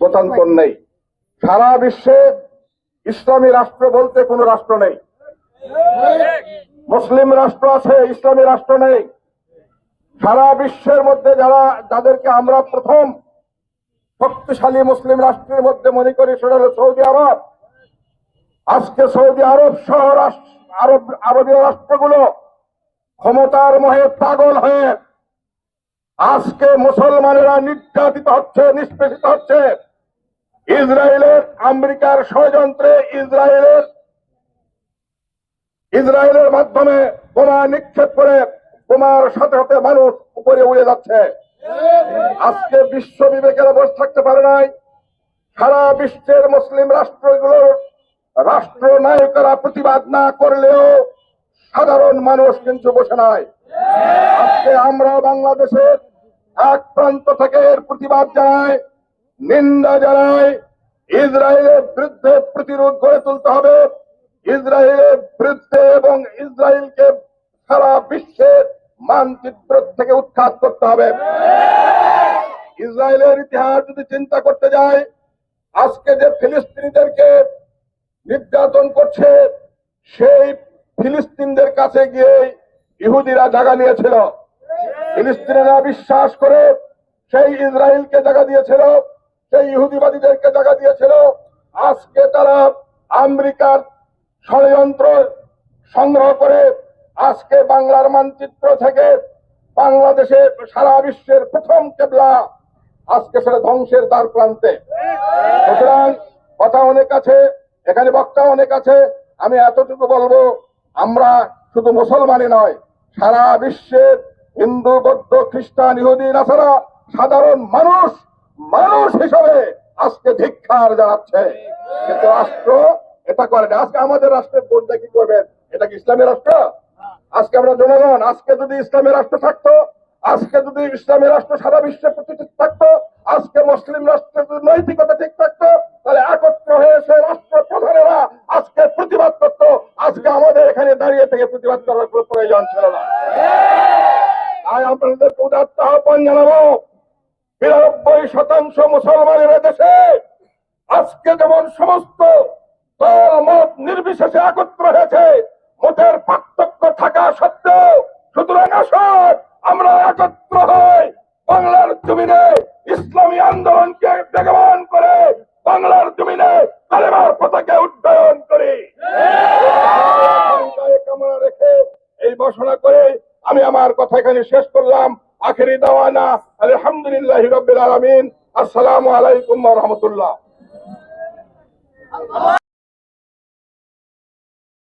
গতান্তর নেই। সারা বিশ্বে ইসলামী রাষ্ট্র বলতে কোনো রাষ্ট্র নেই। মুসলিম রাষ্ট্র আছে, ইসলামী রাষ্ট্র নেই। সারা বিশ্বের মধ্যে যারা, যাদেরকে আমরা প্রথম শক্তিশালী মুসলিম রাষ্ট্রের মধ্যে মনে করি সেটা হলো সৌদি আরব। আজকে সৌদি আরব সহ আরব, আরবীয় রাষ্ট্রগুলো ক্ষমতার মোহে পাগল হয়ে আজকে মুসলমানেরা নির্যাতিত হচ্ছে, নিষ্পেষিত হচ্ছে। ইসরায়েলের, আমেরিকার ষড়যন্ত্রে ইসরায়েলের ইসরায়েলের মাধ্যমে বোমা নিক্ষেপ করে বোমার সাথে সাথে মানুষ উপরে উড়ে যাচ্ছে। আজকে বিশ্ব বিবেকের বসে থাকতে পারে নাই। সারা বিশ্বের মুসলিম রাষ্ট্রগুলোর রাষ্ট্র নায়কেরা প্রতিবাদ না করলেও সাধারণ মানুষ কিন্তু বসে নাই। আজকে আমরা বাংলাদেশের এক প্রান্ত থেকে এর প্রতিবাদ জানাই। নিন্দা জানাই ইসরায়েলের বিরুদ্ধে প্রতিরোধ গড়ে তুলতে হবে। ইসরায়েলের বিরুদ্ধে এবং ইসরায়েলকে সারা বিশ্বের মানচিত্র থেকে উৎখাত করতে হবে। ইসরায়েলের ইতিহাস যদি চিন্তা করতে যায়, আজকে যে ফিলিস্তিনিদেরকে নির্যাতন করছে, সেই ফিলিস্তিনদের কাছে গিয়ে ইহুদিরা জায়গা নিয়েছিল ফিলিস্তিনিরা বিশ্বাস করে সেই ইসরায়েলকে জায়গা দিয়েছিল। সেই ইহুদিবাদীদেরকে জায়গা দিয়েছিল। আজকে তারা আমেরিকার ষড়যন্ত্র সংগ্রহ করে আজকে বাংলার মানচিত্র থেকে বাংলাদেশে সারা বিশ্বের প্রথম কেবলা আজকে সেটা ধ্বংসের দ্বার প্রান্তে। সুতরাং কথা অনেক আছে, এখানে বক্তা অনেক আছে, আমি এতটুকু বলব, আমরা শুধু মুসলমানই নয়, সারা বিশ্বের হিন্দু, বৌদ্ধ, খ্রিস্টান, ইহুদি, নাসারা, সাধারণ মানুষ মানুষ হিসাবে আজকে ধিক্ষার জানাচ্ছে। কিন্তু রাষ্ট্র এটা করে না। আজকে আমাদের রাষ্ট্রের বোর্ডটা কি করবেন এটা কি ইসলামী রাষ্ট্র? আজকে আমরা জনগণ, আজকে যদি ইসলামী রাষ্ট্র থাকতো, আজকে যদি ইসলামী রাষ্ট্র সারা বিশ্বে প্রতিষ্ঠিত থাকতো, আজকে মুসলিম রাষ্ট্রের যদি নৈতিকতা ঠিক থাকতো, তাহলে একত্র হয়ে সে রাষ্ট্র প্রধানেরা আজকে প্রতিবাদ করতো। আজকে আমাদের এখানে দাঁড়িয়ে থেকে প্রতিবাদ করার প্রয়োজন ছিল না। তাই আপনাদেরকে উদাত্ত আহ্বান জানাব বিরানব্বই শতাংশ মুসলমানের দেশে আজকে যেমন সমস্ত দল, মত নির্বিশেষে একত্র হয়েছে, মতের পার্থক্য থাকা সত্ত্বেও, সুতরাং আসুন আমরা একত্র হই বাংলার জমিনে ইসলামী আন্দোলনকে বেগবান করে বাংলার জমিনে কালেমার পতাকা উড্ডয়ন করি। কামনা রেখে এই ঘোষণা করে আমি আমার কথা এখানে শেষ করলাম। আখেরি দাওয়ানা আলহামদুলিল্লাহ রবিল আলমিন। আসসালামু আলাইকুম রহমতুল্লাহ।